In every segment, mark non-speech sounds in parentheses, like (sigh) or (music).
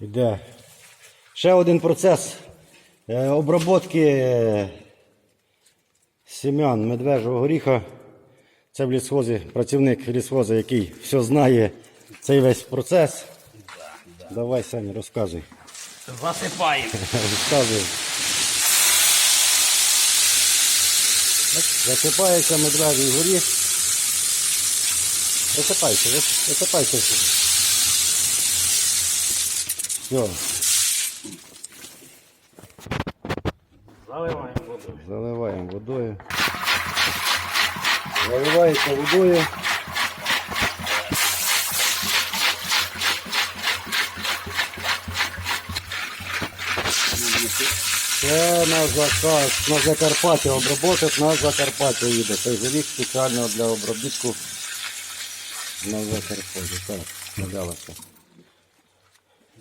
Іде ще один процес е, обробки е, сім'ян медвежого горіха. Це в лісхозі працівник лісхоза, який все знає цей весь процес. Давай, Саня, розказуй. Засипаємо. (laughs) Розказуй. Засипається медвежий горіх. Висипайся, вис- висипайся. Все, Заливаємо водою. заливаємо водою. Заливається водою. Це на заказ, на Закарпаття обробити, на Закарпаття їде. Цей горіх спеціально для обробітку на Закарпаття. Так, надалося.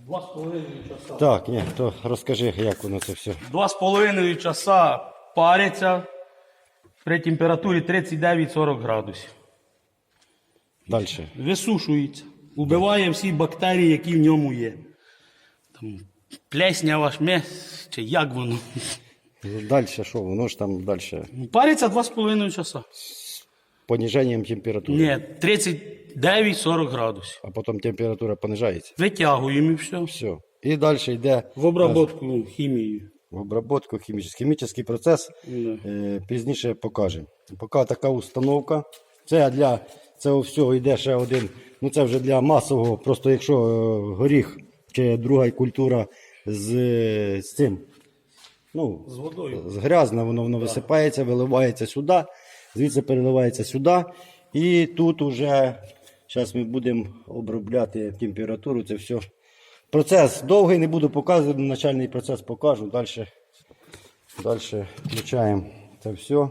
Два з половиною часа. Так, ні, то розкажи, як воно це все. Два з половиною часа паряться при температурі 39-40 градусів. Далі. Висушується. Убиває всі бактерії, які в ньому є. Там плеснява, шмес, чи як воно. Далі що? Воно ж там далі Париться два з половиною часа. Пониженням температури. Ні, 39-40 градусів. А потім температура понижається. Витягуємо і все. Все. І далі йде В обработку хімією. в обробку хімічний. Хімічний процес Да. е, пізніше покажемо. Поки така установка. Це для цього всього йде ще один. Ну це вже для масового. Просто якщо е, горіх чи друга культура з, з цим. Ну, З водою. з грязне, воно, воно висипається, виливається сюди, звідси переливається сюди. І тут уже зараз ми будемо обробляти температуру. Це все. Процес довгий, не буду показувати, начальний процес покажу. Далі, далі включаємо це все.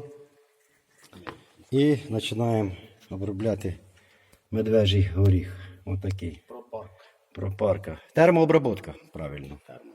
І починаємо обробляти медвежий горіх. Отакий. Пропарк. Пропарка. Термообработка, правильно. Термо.